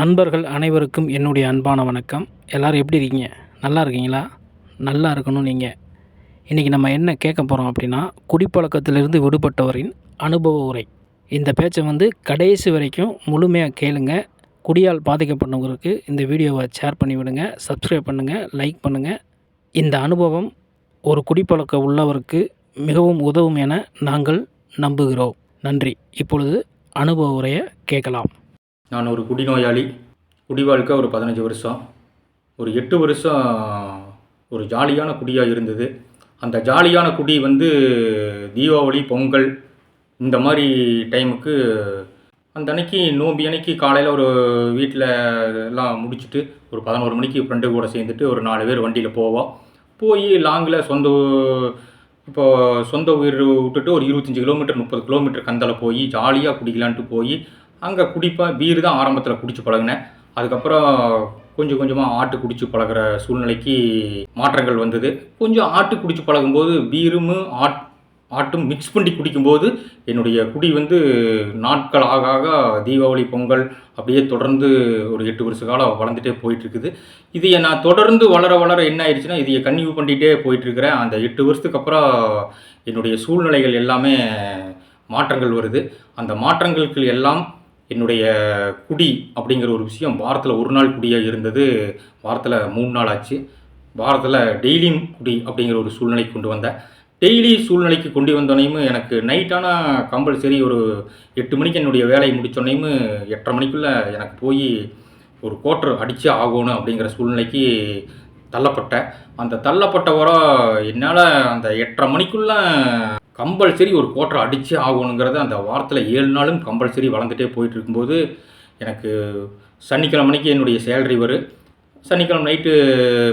நண்பர்கள் அனைவருக்கும் என்னுடைய அன்பான வணக்கம். எல்லோரும் எப்படி இருக்கீங்க? நல்லா இருக்கீங்களா? நல்லா இருக்கணும் நீங்கள் இன்றைக்கி நம்ம என்ன கேட்க போகிறோம் அப்படின்னா குடிப்பழக்கத்திலிருந்து விடுபட்டவரின் அனுபவ உரை. இந்த பேச்சை வந்து கடைசி வரைக்கும் முழுமையாக கேளுங்க. குடியால் பாதிக்கப்பட்டவங்களுக்கு இந்த வீடியோவை ஷேர் பண்ணி விடுங்க சப்ஸ்கிரைப் பண்ணுங்கள் லைக் பண்ணுங்கள் இந்த அனுபவம் ஒரு குடிப்பழக்க உள்ளவருக்கு மிகவும் உதவும் என நாங்கள் நம்புகிறோம். நன்றி. இப்பொழுது அனுபவ உரையை கேட்கலாம். நான் ஒரு குடிநோயாளி குடி வாழ்க்கை ஒரு பதினஞ்சு வருஷம். ஒரு எட்டு வருஷம் ஒரு ஜாலியான குடியாக இருந்தது. அந்த ஜாலியான குடி வந்து தீபாவளி பொங்கல் இந்த மாதிரி டைமுக்கு அந்த அன்னைக்கு நோம்பி அன்னைக்கு காலையில் ஒரு வீட்டில் எல்லாம் முடிச்சுட்டு ஒரு பதினோரு மணிக்கு ஃப்ரெண்டு கூட சேர்ந்துட்டு ஒரு நாலு பேர் வண்டியில் போவோம். போய் லாங்கில் சொந்த இப்போது இப்போ சொந்த ஊர் விட்டுட்டு ஒரு இருபத்தஞ்சி கிலோமீட்டர் முப்பது கிலோமீட்டர் கந்தலை போய் ஜாலியாக குடிக்கலான்ட்டு போய் அங்கே குடிப்பேன் பீர் தான் ஆரம்பத்தில் குடித்து பழகினேன். அதுக்கப்புறம் கொஞ்சம் கொஞ்சமாக ஆட்டு குடித்து பழகுற சூழ்நிலைக்கு மாற்றங்கள் வந்தது. கொஞ்சம் ஆட்டு குடித்து பழகும்போது பீரும் ஆட் ஆட்டும் மிக்ஸ் பண்ணி குடிக்கும்போது என்னுடைய குடி வந்து நாட்கள் ஆக ஆக தீபாவளி பொங்கல் அப்படியே தொடர்ந்து ஒரு எட்டு வருஷ காலம் வளர்ந்துட்டே போயிட்டுருக்குது. இதையை நான் தொடர்ந்து வளர வளர என்ன ஆயிடுச்சுன்னா இதையை கன்யூ பண்ணிகிட்டே போயிட்டுருக்கிறேன். அந்த எட்டு வருஷத்துக்கு அப்புறம் என்னுடைய சூழ்நிலைகள் எல்லாமே மாற்றங்கள் வருது. அந்த மாற்றங்களுக்கு எல்லாம் என்னுடைய குடி அப்படிங்கிற ஒரு விஷயம் வாரத்தில் ஒரு நாள் குடியாக இருந்தது. வாரத்தில் மூணு நாள் ஆச்சு. வாரத்தில் டெய்லியும் குடி அப்படிங்கிற ஒரு சூழ்நிலைக்கு கொண்டு வந்தேன் டெய்லி சூழ்நிலைக்கு கொண்டு வந்தோனையும் எனக்கு நைட்டான கம்பல்சரி ஒரு எட்டு மணிக்கு என்னுடைய வேலையை முடித்தோன்னையும் எட்டரை மணிக்குள்ளே எனக்கு போய் ஒரு கோட்டர் அடித்து ஆகணும் அப்படிங்கிற சூழ்நிலைக்கு தள்ளப்பட்டேன். அந்த தள்ளப்பட்ட வர என்னால் அந்த எட்டரை மணிக்குள்ளே கம்பல்சரி ஒரு கோட்டரை அடித்து ஆகணுங்கிறத அந்த வாரத்தில் ஏழு நாளும் கம்பல்சரி வளர்ந்துட்டே போயிட்டு இருக்கும்போது எனக்கு சனிக்கிழமை மணிக்கு என்னுடைய சேலரி வரும் சனிக்கிழமை நைட்டு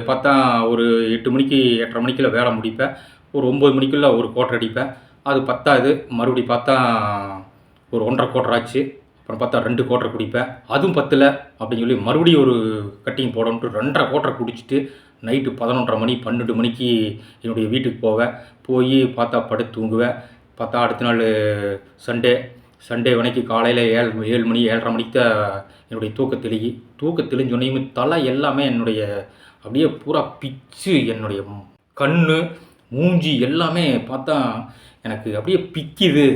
பார்த்தா ஒரு எட்டு மணிக்கு எட்டரை மணிக்குள்ள வேலை முடிப்பேன். ஒரு ஒம்பது மணிக்குள்ளே ஒரு கோட்டர் அடிப்பேன். அது பத்தாது. மறுபடி பார்த்தா ஒரு ஒன்றரை கோட்டர் ஆச்சு. அப்புறம் பார்த்தா ரெண்டு கோட்டர் குடிப்பேன். அதுவும் பத்தல அப்படின்னு சொல்லி மறுபடியும் ஒரு கட்டிங் போடணுன்ட்டு ரெண்டரை கோட்டர் குடிச்சிட்டு நைட்டு பதினொன்றரை மணி பன்னெண்டு மணிக்கு என்னுடைய வீட்டுக்கு போவேன். போய் பார்த்தா படுத்து தூங்குவேன். பார்த்தா அடுத்த நாள் சண்டே. சண்டே வனைக்கு காலையில் ஏழு ஏழு மணி ஏழரை மணிக்கு தான் என்னுடைய தூக்க தெளிகி தூக்க தெளிஞ்சோன்னையும் தலை எல்லாமே என்னுடைய அப்படியே பூரா பிச்சு என்னுடைய கண் மூஞ்சி எல்லாமே பார்த்தா எனக்கு அப்படியே பிக்குது.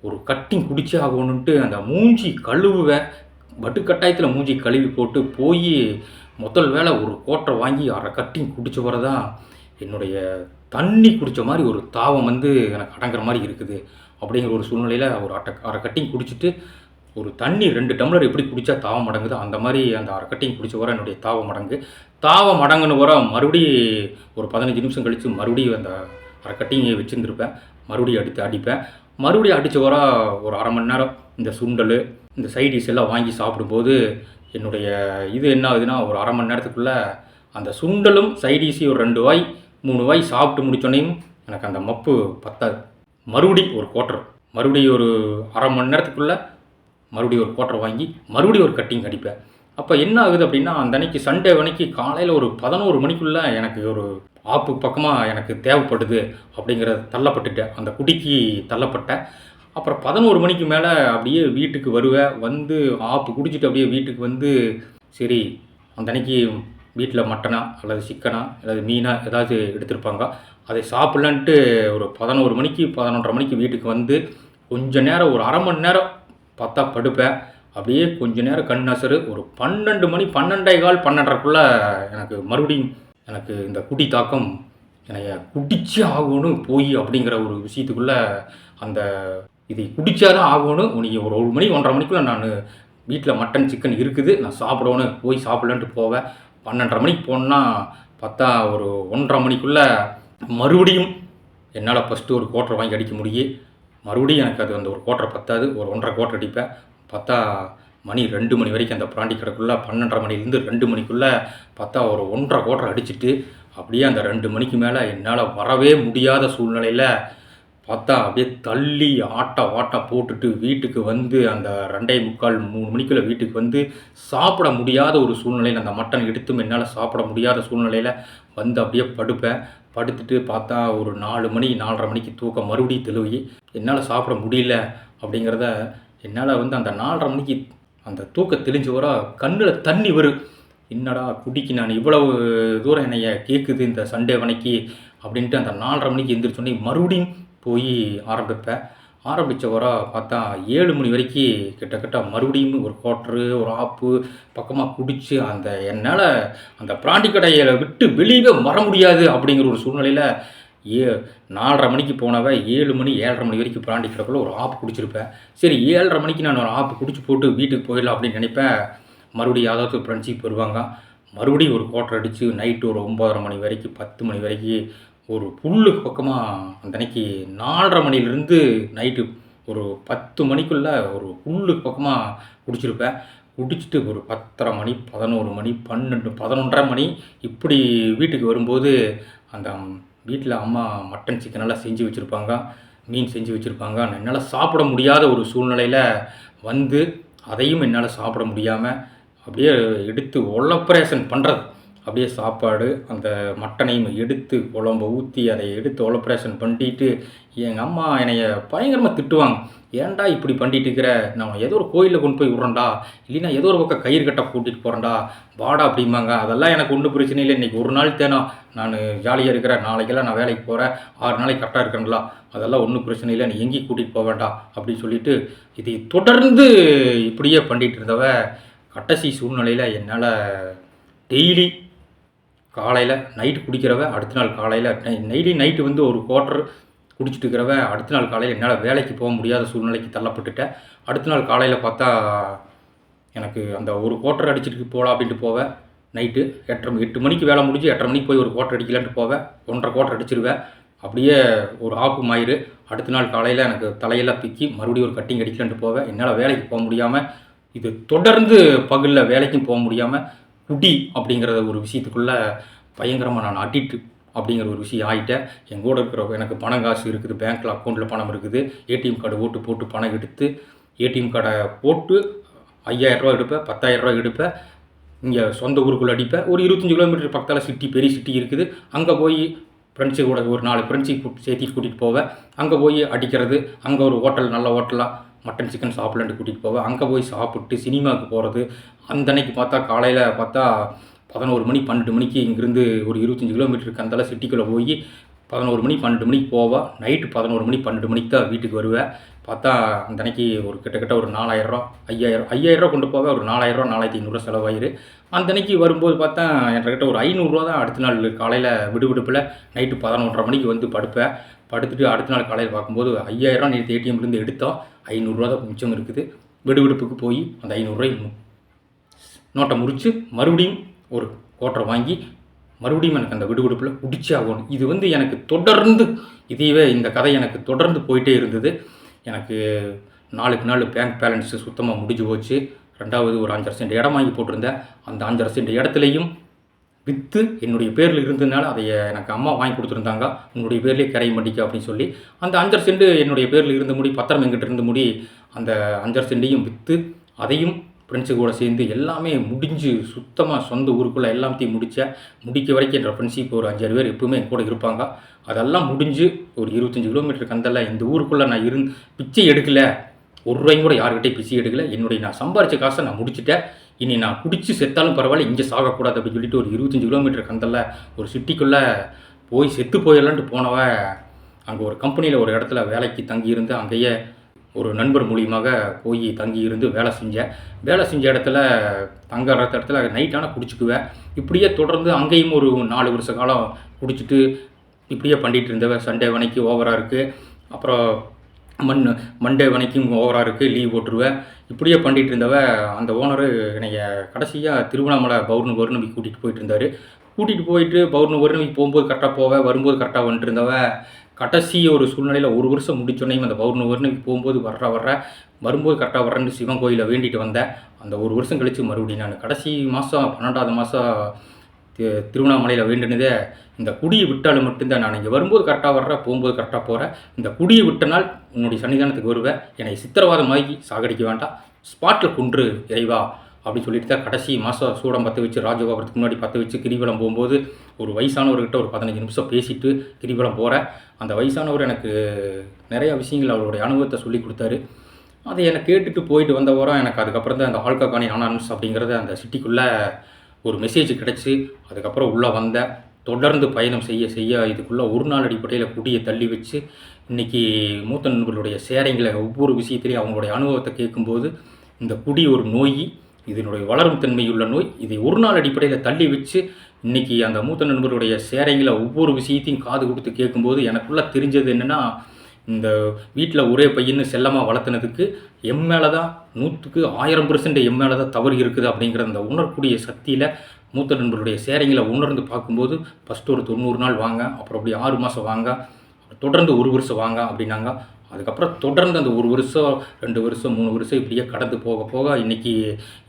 ஒரு கட்டிங் குடிச்சே ஆகணுன்ட்டு அந்த மூஞ்சி கழுவுவேன். பட்டு கட்டாயத்தில் மூஞ்சி கழுவி போட்டு போய் முதல் வேலை ஒரு கோட்டை வாங்கி அரை கட்டியும் குடிச்ச வரதான் என்னுடைய தண்ணி குடித்த மாதிரி ஒரு தாவம் வந்து எனக்கு அடங்குற மாதிரி இருக்குது. அப்படிங்கிற ஒரு சூழ்நிலையில் ஒரு அட்டை அரை கட்டிங் குடிச்சிட்டு ஒரு தண்ணி ரெண்டு டம்ளர் எப்படி குடித்தா தாவம் அடங்குது அந்த மாதிரி அந்த அரை கட்டிங் குடிச்ச வர என்னுடைய தாவம் அடங்கு. தாவம் அடங்குன வர மறுபடி ஒரு பதினஞ்சு நிமிஷம் கழித்து மறுபடியும் அந்த அரை கட்டிங்கை வச்சுருந்துருப்பேன். மறுபடியும் அடித்து அடிப்பேன். மறுபடியும் அடித்த வர ஒரு அரை மணி நேரம் இந்த சுண்டல் இந்த சைடிஷ் எல்லாம் வாங்கி சாப்பிடும்போது என்னுடைய இது என்ன ஆகுதுன்னா ஒரு அரை மணி நேரத்துக்குள்ளே அந்த சுண்டலும் சைடிஷையும் ஒரு ரெண்டு வாய் மூணு வாய் சாப்பிட்டு முடிச்சோன்னையும் எனக்கு அந்த மப்பு பத்தாது. மறுபடி ஒரு கோட்டர் மறுபடியும் ஒரு அரை மணி நேரத்துக்குள்ளே மறுபடியும் ஒரு கோட்டர் வாங்கி மறுபடியும் ஒரு கட்டிங் அடிப்பேன் அப்போ என்ன ஆகுது அப்படின்னா அந்த அன்னைக்கு சண்டே அன்னைக்கு காலையில் ஒரு பதினோரு மணிக்குள்ளே எனக்கு ஒரு ஆப்பு பக்கமாக எனக்கு தேவைப்படுது அப்படிங்கிறத தள்ளப்பட்டுட்டேன். அந்த குடிக்கு தள்ளப்பட்டேன். அப்புறம் பதினோரு மணிக்கு மேலே அப்படியே வீட்டுக்கு வருவேன் வந்து ஆப்பு குடிச்சிட்டு அப்படியே வீட்டுக்கு வந்து சரி அந்த அன்னைக்கு வீட்டில் மட்டனா அல்லது சிக்கனா அல்லது மீனா ஏதாவது எடுத்திருப்பாங்க. அதை சாப்பிட்லான்ட்டு ஒரு பதினோரு மணிக்கு பதினொன்றரை மணிக்கு வீட்டுக்கு வந்து கொஞ்ச நேரம் ஒரு அரை மணி நேரம் பார்த்தா படுப்பேன். அப்படியே கொஞ்ச நேரம் கண் அசரு. ஒரு பன்னெண்டு மணி பன்னெண்டே கால் பன்னெண்டரைக்குள்ளே எனக்கு மறுபடியும் எனக்கு இந்த குடி தாக்கம் என்னைய குடிச்சே ஆகணும் போய் அப்படிங்கிற ஒரு விஷயத்துக்குள்ளே அந்த இதை குடிச்சாதான் ஆகணும் நீங்கள் ஒரு ஒரு மணி ஒன்றரை மணிக்குள்ளே நான் வீட்டில் மட்டன் சிக்கன் இருக்குது. நான் சாப்பிடணும் போய் சாப்பிடலான்ட்டு போவேன். பன்னெண்டரை மணிக்கு போனால் பார்த்தா ஒரு ஒன்றரை மணிக்குள்ளே மறுபடியும் என்னால் ஃபஸ்ட்டு ஒரு கோட்டரை வாங்கி அடிக்க முடியும் மறுபடியும் எனக்கு அது அந்த ஒரு கோட்டரை பத்தாது. ஒரு ஒன்றரை கோட்டர் அடிப்பேன். பார்த்தா மணி ரெண்டு மணி வரைக்கும் அந்த பிராண்டி கடைக்குள்ளே பன்னெண்டரை மணிலேருந்து ரெண்டு மணிக்குள்ளே பார்த்தா ஒரு ஒன்றரை கோட்டரை அடிச்சிட்டு அப்படியே அந்த ரெண்டு மணிக்கு மேலே என்னால் வரவே முடியாத சூழ்நிலையில் பார்த்தா அப்படியே தள்ளி ஆட்டா வாட்டா போட்டுட்டு வீட்டுக்கு வந்து அந்த ரெண்டே முக்கால் மூணு மணிக்குள்ள வீட்டுக்கு வந்து சாப்பிட முடியாத ஒரு சூழ்நிலையில் அந்த மட்டன் எடுத்தும் என்னால் சாப்பிட முடியாத சூழ்நிலையில் வந்து அப்படியே படுப்பேன். படுத்துட்டு பார்த்தா ஒரு நாலு மணி நாலரை மணிக்கு தூக்கம் மறுபடியும் தெளிவி. என்னால் சாப்பிட முடியல அப்படிங்கிறத என்னால் வந்து அந்த நாலரை மணிக்கு அந்த தூக்க தெளிஞ்சு வர கண்ணில் தண்ணி வரும். என்னடா குடிக்கு நான் இவ்வளவு தூரம் என்னைய கேட்குது இந்த சண்டே வனைக்கு அப்படின்ட்டு அந்த நாலரை மணிக்கு எந்திரிச்சோன்னே மறுபடியும் போய் ஆரம்பிப்பேன் ஆரம்பித்த வர பார்த்தா ஏழு மணி வரைக்கும் கிட்டத்தட்ட மறுபடியும் ஒரு குவாட்ரு ஒரு ஆப்பு பக்கமாக குடித்து அந்த என்னால் அந்த பிராண்டி கடையை விட்டு வெளியவே வர முடியாது அப்படிங்கிற ஒரு சூழ்நிலையில் ஏ நாலரை மணிக்கு போனவ ஏழு மணி ஏழரை மணி வரைக்கும் பிராண்டி கடைக்குள்ள ஒரு ஆப்பு குடிச்சிருப்பேன் சரி ஏழரை மணிக்கு நான் ஒரு ஆப்பு குடிச்சு போட்டு வீட்டுக்கு போயிடலாம் அப்படின்னு நினைப்பேன் மறுபடியும் யாராவது ஃப்ரெண்ட்ஷிப் வருவாங்க. மறுபடியும் ஒரு குவார்டர் அடித்து நைட்டு ஒரு ஒம்பதரை மணி வரைக்கும் பத்து மணி வரைக்கும் ஒரு புல்லு பக்கமாக அந்த அன்னைக்கு நாலரை மணிலேருந்து நைட்டு ஒரு பத்து மணிக்குள்ளே ஒரு புல்லு பக்கமாக குடிச்சிருப்பேன். குடிச்சிட்டு ஒரு பத்தரை மணி பதினோரு மணி பன்னெண்டு பதினொன்றரை மணி இப்படி வீட்டுக்கு வரும்போது அந்த வீட்டில் அம்மா மட்டன் சிக்கன் எல்லாம் செஞ்சு வச்சுருப்பாங்க மீன் செஞ்சு வச்சுருப்பாங்க. என்னால் சாப்பிட முடியாத ஒரு சூழ்நிலையில் வந்து அதையும் என்னால் சாப்பிட முடியாமல் அப்படியே எடுத்து ஒலப்பரேஷன் பண்ணுறது அப்படியே சாப்பாடு அந்த மட்டனையும் எடுத்து குழம்பு ஊற்றி அதை எடுத்து ஒலப்பரேஷன் பண்ணிட்டு எங்கள் அம்மா என்னைய பயங்கரமாக திட்டுவாங்க. ஏன்டா இப்படி பண்ணிட்டு இருக்கிற? நான் ஏதோ ஒரு கோயிலில் கொண்டு போய் விட்றேன்டா இல்லைன்னா ஏதோ ஒரு பக்கம் கயிறு கட்ட கூட்டிகிட்டு போகிறேன்டா வாடா அப்படிம்பாங்க. அதெல்லாம் எனக்கு ஒன்றும் பிரச்சனை இல்லை. இன்றைக்கி ஒரு நாள் தேனா. நான் ஜாலியாக இருக்கிறேன். நாளைக்கெல்லாம் நான் வேலைக்கு போகிறேன் ஆறு நாளைக்கு கரெக்டாக இருக்கேங்களா அதெல்லாம் ஒன்றும் பிரச்சனை இல்லை. நீ எங்கேயும் கூட்டிகிட்டு போக வேண்டாம் அப்படின்னு சொல்லிட்டு இதை தொடர்ந்து இப்படியே பண்ணிகிட்டு இருந்தவ கடைசி சூழ்நிலையில் என்னால் டெய்லி காலையில் நைட்டு குடிக்கிறவன் அடுத்த நாள் காலையில் நைட்டு நைட்டு வந்து ஒரு குவார்ட்டர் குடிச்சிட்டு இருக்கிறவன் அடுத்த நாள் காலையில் என்னால் வேலைக்கு போக முடியாத சூழ்நிலைக்கு தள்ளப்பட்டுட்டேன் அடுத்த நாள் காலையில் பார்த்தா எனக்கு அந்த ஒரு குவார்ட்டர் அடிச்சிட்டு போகலாம் அப்படின்ட்டு போவேன் நைட்டு எட்டரை எட்டு மணிக்கு வேலை முடிஞ்சு எட்டரை மணிக்கு போய் ஒரு குவார்ட்டர் அடிக்கலான்ட்டு போவேன் ஒன்றரை குவார்ட்டர் அடிச்சிருவேன் அப்படியே ஒரு ஆப்பு மாயிரு அடுத்த நாள் காலையில் எனக்கு தலையெல்லாம் பிக்கி மறுபடியும் ஒரு கட்டிங் அடிக்கலான்ட்டு போவேன் என்னால் வேலைக்கு போக முடியாமல் இது தொடர்ந்து பகலில் வேலைக்கும் போக முடியாமல் குடி அப்படிங்கிற ஒரு விஷயத்துக்குள்ளே பயங்கரமாக நான் அடிக்ட் அப்படிங்கிற ஒரு விஷயம் ஆகிட்டேன் என் கூட இருக்கிற எனக்கு பணம் காசு இருக்குது பேங்க்கில் அக்கௌண்ட்டில் பணம் இருக்குது. ஏடிஎம் கார்டு ஓட்டு போட்டு பணம் எடுத்து ஏடிஎம் கார்டை போட்டு ஐயாயிரரூவா எடுப்பேன் பத்தாயிரரூவா எடுப்பேன். இங்கே சொந்த ஊருக்குள்ளே அடிப்பேன். ஒரு இருபத்தஞ்சி கிலோமீட்டர் பக்கத்தில் சிட்டி பெரிய சிட்டி இருக்குது. அங்கே போய் ஃப்ரெண்ட்ஸு கூட ஒரு நாலு ஃப்ரெண்ட்ஸை கூட்டி சேர்த்து கூட்டிகிட்டு போவேன். அங்கே போய் அடிக்கிறது. அங்கே ஒரு ஹோட்டல் நல்ல ஹோட்டலாக மட்டன் சிக்கன் சாப்பிடலான்ட்டு கூட்டிகிட்டு போவேன். அங்கே போய் சாப்பிட்டு சினிமாவுக்கு போகிறது அந்த அன்னைக்கு பார்த்தா காலையில் பார்த்தா பதினோரு மணி பன்னெண்டு மணிக்கு இங்கேருந்து ஒரு இருபத்தஞ்சி கிலோமீட்டருக்கு அந்தால சிட்டிக்குள்ளே போய் பதினோரு மணி பன்னெண்டு மணிக்கு போவேன் நைட்டு பதினோரு மணி பன்னெண்டு மணிக்கு தான் வீட்டுக்கு வருவேன். பார்த்தா அந்த அன்னைக்கு ஒரு கிட்டத்தட்ட ஒரு நாலாயிரரூவா ஐயாயிரம் ஐயாயிரரூவா கொண்டு போவேன். ஒரு நாலாயிரரூவா நாலாயிரத்தி ஐநூறுரூவா செலவாயிரு. அந்த அன்னைக்கு வரும்போது பார்த்தா என்கிட்ட ஒரு ஐநூறுரூவா தான் அடுத்த நாள் காலையில் விடுவிடுப்பில் நைட்டு பதினொன்றரை மணிக்கு வந்து படுப்பேன். படுத்துட்டு அடுத்த நாள் காலையில் பார்க்கும்போது ஐயாயிரம் நேற்று ஏடிஎம்லேருந்து எடுத்தால் ஐநூறுரூவா தான் மிச்சம் இருக்குது. விடுவிடுப்புக்கு போய் அந்த ஐநூறுரூவாய் நோட்டை முறித்து மறுபடியும் ஒரு கோட்டரை வாங்கி மறுபடியும் எனக்கு அந்த விடுவிடுப்பில் குடிச்சே ஆகணும். இது வந்து எனக்கு தொடர்ந்து இதையவே இந்த கதை எனக்கு தொடர்ந்து போயிட்டே இருந்தது. எனக்கு நாளுக்கு நாள் பேங்க் பேலன்ஸு சுத்தமாக முடிஞ்சு போச்சு. ரெண்டாவது ஒரு அஞ்சரை சென்ட் இடம் வாங்கி போட்டிருந்தேன். அந்த அஞ்சரை சென்ட் இடத்துலையும் விற்று என்னுடைய பேரில் இருந்ததுனால அதை எனக்கு அம்மா வாங்கி கொடுத்துருந்தாங்க. உன்னுடைய பேர்லேயே கரையை பண்ணிக்க அப்படின்னு சொல்லி. அந்த அஞ்சரை செண்டு என்னுடைய பேரில் இருந்த முடி பத்திரம் எங்கிட்ட இருந்த முடி அந்த அஞ்சரை செண்டையும் விற்று அதையும் ஃப்ரெண்ட்ஸு கூட சேர்ந்து எல்லாமே முடிஞ்சு சுத்தமாக சொந்த ஊருக்குள்ளே எல்லாத்தையும் முடித்தேன் முடிக்க வரைக்கும் என்ற ஃப்ரெண்ட்ஷிப் ஒரு அஞ்சாறு பேர் எப்பவுமே கூட இருப்பாங்க. அதெல்லாம் முடிஞ்சு ஒரு இருபத்தஞ்சி கிலோமீட்டருக்கு கந்தல்ல இந்த ஊருக்குள்ளே நான் இருந் பிச்சை எடுக்கல. ஒரு ரூபாயும் கூட யார்கிட்டையும் பிசி எடுக்கல. என்னுடைய நான் சம்பாரித்த காசை நான் முடிச்சுட்டேன். இனி நான் குடிச்சு செத்தாலும் பரவாயில்ல இங்கே சாகக்கூடாது அப்படின்னு சொல்லிட்டு ஒரு இருபத்தஞ்சி கிலோமீட்டர் கந்தல்ல ஒரு சிட்டிக்குள்ளே போய் செத்து போயிடலான்ட்டு போனவ அங்கே ஒரு கம்பெனியில் ஒரு இடத்துல வேலைக்கு தங்கியிருந்து அங்கேயே ஒரு நண்பர் மூலியமாக போய் தங்கி இருந்து வேலை செஞ்சேன். வேலை செஞ்ச இடத்துல தங்குற இடத்துல நைட் ஆனால் குடிச்சுக்குவேன். இப்படியே தொடர்ந்து அங்கேயும் ஒரு நாலு வருஷ காலம் குடிச்சிட்டு இப்படியே பண்ணிகிட்டு இருந்தவ சண்டே வனைக்கு ஓவராக இருக்குது அப்புறம் மண் மண்டே வனைக்கும் ஓவராக இருக்குது லீவ் போட்டுருவேன் இப்படியே பண்ணிகிட்டு இருந்தவ அந்த ஓனரு என்னைய கடைசியாக திருவண்ணாமலை பௌர்ணமி பௌர்ணமிக்கு கூட்டிகிட்டு போயிட்டு இருந்தார். கூட்டிகிட்டு போயிட்டு பௌர்ணு பௌர்ணமிக்கு போகும்போது கரெக்டாக போவேன் வரும்போது கரெக்டாக வந்துட்டு இருந்தவ கடைசி ஒரு சூழ்நிலையில் ஒரு வருஷம் முடிச்சோன்னையும் அந்த பௌர்ணமி பௌர்ணமிக்கு போகும்போது வர்ற வர்ற வரும்போது கரெக்டாக வர்றேன்னு சிவன் கோயிலில் வேண்டிட்டு வந்தேன் அந்த ஒரு வருஷம் கழித்து மறுபடியும் நான். கடைசி மாதம் பன்னெண்டாவது மாதம் திருவண்ணாமலையில் வேண்டினதே இந்த குடியை விட்டாலும் மட்டும்தான் நான் இங்கே வரும்போது கரெக்டாக வர்றேன் போகும்போது கரெக்டாக போகிறேன் இந்த குடியை விட்ட நாள் உன்னுடைய சன்னிதானத்துக்கு வருவேன். என்னை சித்திரவாதமாகி சாகடிக்க வேண்டாம். ஸ்பாட்டில் கொன்று இறைவா அப்படின்னு சொல்லிட்டு தான் கடைசி மாதம் சூடம் பற்ற வச்சு ராஜகோபுரத்துக்கு முன்னாடி பற்ற வச்சு கிரிவலம் போகும்போது ஒரு வயசானவர்கிட்ட ஒரு பதினஞ்சு நிமிஷம் பேசிட்டு கிரிவலம் போகிறேன் அந்த வயசானவர் எனக்கு நிறையா விஷயங்கள் அவருடைய அனுபவத்தை சொல்லி கொடுத்தாரு. அதை என்னை கேட்டுட்டு போயிட்டு வந்த வாரம் எனக்கு அதுக்கப்புறம் தான் அந்த ஆல்ககானி ஆனான்ஸ் அப்படிங்கிறத அந்த சிட்டிக்குள்ளே ஒரு மெசேஜ் கிடச்சி அதுக்கப்புறம் உள்ளே வந்தேன் தொடர்ந்து பயணம் செய்ய செய்ய இதுக்குள்ளே ஒரு நாள் அடிப்படையில் குடியை தள்ளி வச்சு இன்றைக்கி மூத்த நண்பர்களுடைய சேரைங்களை ஒவ்வொரு விஷயத்திலையும் அவங்களுடைய அனுபவத்தை கேட்கும்போது இந்த குடி ஒரு நோய் இதனுடைய வளரும் தன்மையுள்ள நோய் இதை ஒரு நாள் அடிப்படையில் தள்ளி வச்சு இன்றைக்கி அந்த மூத்த நண்பர்களுடைய சேரைங்களை ஒவ்வொரு விஷயத்தையும் காது கொடுத்து கேட்கும்போது எனக்குள்ளே தெரிஞ்சது என்னென்னா இந்த வீட்டில் ஒரே பையன்னு செல்லமாக வளர்த்துனதுக்கு எம் மேலே தான் நூற்றுக்கு ஆயிரம் பர்சன்ட் எம் மேலே தான் தவறு இருக்குது அப்படிங்கிற அந்த உணரக்கூடிய சக்தியில் மூத்த நண்பர்களுடைய சேரைங்களை உணர்ந்து பார்க்கும்போது ஃபஸ்ட்டு ஒரு தொண்ணூறு நாள் வாங்க அப்புறம் அப்படி ஆறு மாதம் வாங்க தொடர்ந்து ஒரு வருஷம் வாங்க அப்படின்னாங்க. அதுக்கப்புறம் தொடர்ந்து அந்த ஒரு வருஷம் ரெண்டு வருஷம் மூணு வருஷம் இப்படியே கடந்து போக போக இன்றைக்கி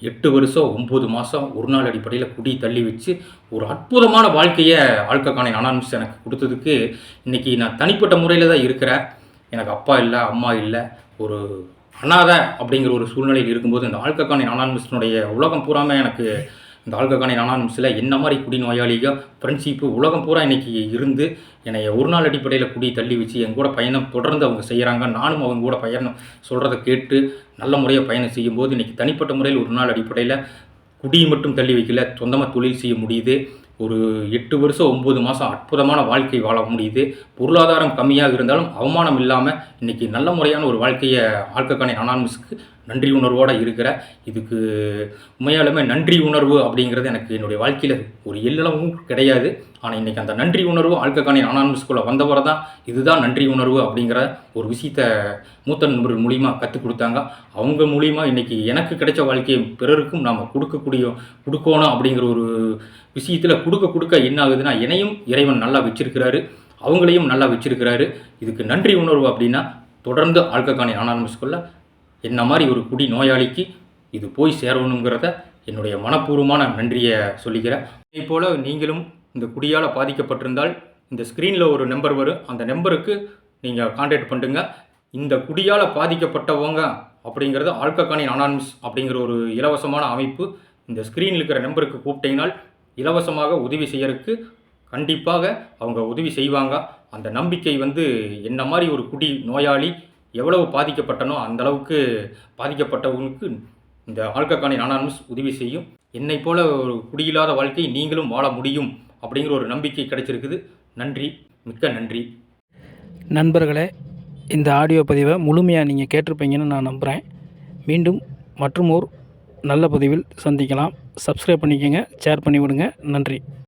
எட்டு வருஷம் ஒம்பது மாதம் ஒரு நாள் அடிப்படையில் குடி தள்ளி வச்சு ஒரு அற்புதமான வாழ்க்கையை ஆல்ககானை அனான்ஸ் எனக்கு கொடுத்ததுக்கு இன்றைக்கி நான் தனிப்பட்ட முறையில் தான் இருக்கிறேன். எனக்கு அப்பா இல்லை அம்மா இல்லை ஒரு அனாதை அப்படிங்கிற ஒரு சூழ்நிலையில் இருக்கும்போது இந்த ஆல்ககானை அனானமஸினுடைய உலகம் பூராமல் எனக்கு இந்த ஆல்ககானை அனானமஸில் என்ன மாதிரி குடிநோயாளிகள் ஃப்ரெண்ட்ஷிப்பு உலகம் பூரா இன்னைக்கு இருந்து என்னை ஒரு நாள் அடிப்படையில் குடி தள்ளி வச்சு என் கூட பயணம் தொடர்ந்து அவங்க செய்கிறாங்க நானும் அவங்க கூட பயணம் சொல்கிறத கேட்டு நல்ல முறையாக பயணம் செய்யும்போது இன்றைக்கி தனிப்பட்ட முறையில் ஒரு நாள் அடிப்படையில் குடி மட்டும் தள்ளி வைக்கல சொந்தமாக தொழில் செய்ய முடியுது. ஒரு எட்டு வருஷம் ஒம்பது மாதம் அற்புதமான வாழ்க்கை வாழ முடியுது. பொருளாதாரம் கம்மியாக இருந்தாலும் அவமானம் இல்லாமல் இன்றைக்கி நல்ல முறையான ஒரு வாழ்க்கையை ஆல்கக்கானை அனானமஸுக்கு நன்றி உணர்வோடு இருக்கிற இதுக்கு உண்மையாலுமே நன்றி உணர்வு அப்படிங்கிறது எனக்கு என்னுடைய வாழ்க்கையில் ஒரு எல்லளவும் கிடையாது. ஆனால் இன்றைக்கி அந்த நன்றி உணர்வு ஆழ்கக்கானி அனானமஸ் ஸ்கூலில் வந்தவரை தான் இதுதான் நன்றி உணர்வு அப்படிங்கிற ஒரு விஷயத்தை மூத்த நண்பர்கள் மூலிமா கற்றுக் கொடுத்தாங்க. அவங்க மூலிமா இன்றைக்கி எனக்கு கிடைச்ச வாழ்க்கையை பிறருக்கும் நாம் கொடுக்கக்கூடிய கொடுக்கணும் அப்படிங்கிற ஒரு விஷயத்தில் கொடுக்க கொடுக்க என்ன ஆகுதுன்னா என்னையும் இறைவன் நல்லா வச்சிருக்கிறாரு. அவங்களையும் நல்லா வச்சிருக்கிறாரு. இதுக்கு நன்றி உணர்வு அப்படின்னா தொடர்ந்து ஆழ்கக்கானி அனானமஸ் ஸ்கூலில் என்ன மாதிரி ஒரு குடி நோயாளிக்கு இது போய் சேரணுங்கிறத என்னுடைய மனப்பூர்வமான நன்றியை சொல்லிக்கிறேன். இதே போல் நீங்களும் இந்த குடியால் பாதிக்கப்பட்டிருந்தால் இந்த ஸ்க்ரீனில் ஒரு நம்பர் வரும். அந்த நம்பருக்கு நீங்கள் காண்டாக்ட் பண்ணுங்க இந்த குடியால் பாதிக்கப்பட்டவங்க அப்படிங்கிறது ஆல்ககானி அனானமஸ் அப்படிங்கிற ஒரு இலவசமான அமைப்பு. இந்த ஸ்க்ரீனில் இருக்கிற நம்பருக்கு கூப்பிட்டீங்கனால் இலவசமாக உதவி செய்யறதுக்கு கண்டிப்பாக அவங்க உதவி செய்வாங்க. அந்த நம்பிக்கை வந்து என்ன மாதிரி ஒரு குடி நோயாளி எவ்வளவு பாதிக்கப்பட்டனோ அந்த அளவுக்கு பாதிக்கப்பட்டவங்களுக்கு இந்த ஆல்ககானி அனானமஸ் உதவி செய்யும். என்னை போல ஒரு குடியில்லாத வாழ்க்கை நீங்களும் வாழ முடியும் அப்படிங்கிற ஒரு நம்பிக்கை கிடைச்சிருக்குது. நன்றி மிக்க நன்றி. நண்பர்களே இந்த ஆடியோ பதிவை முழுமையாக நீங்கள் கேட்டிருப்பீங்கன்னு நான் நம்புகிறேன் மீண்டும் மற்றும் ஓர் நல்ல பதிவில் சந்திக்கலாம். சப்ஸ்கிரைப் பண்ணிக்கோங்க ஷேர் பண்ணிவிடுங்க. நன்றி.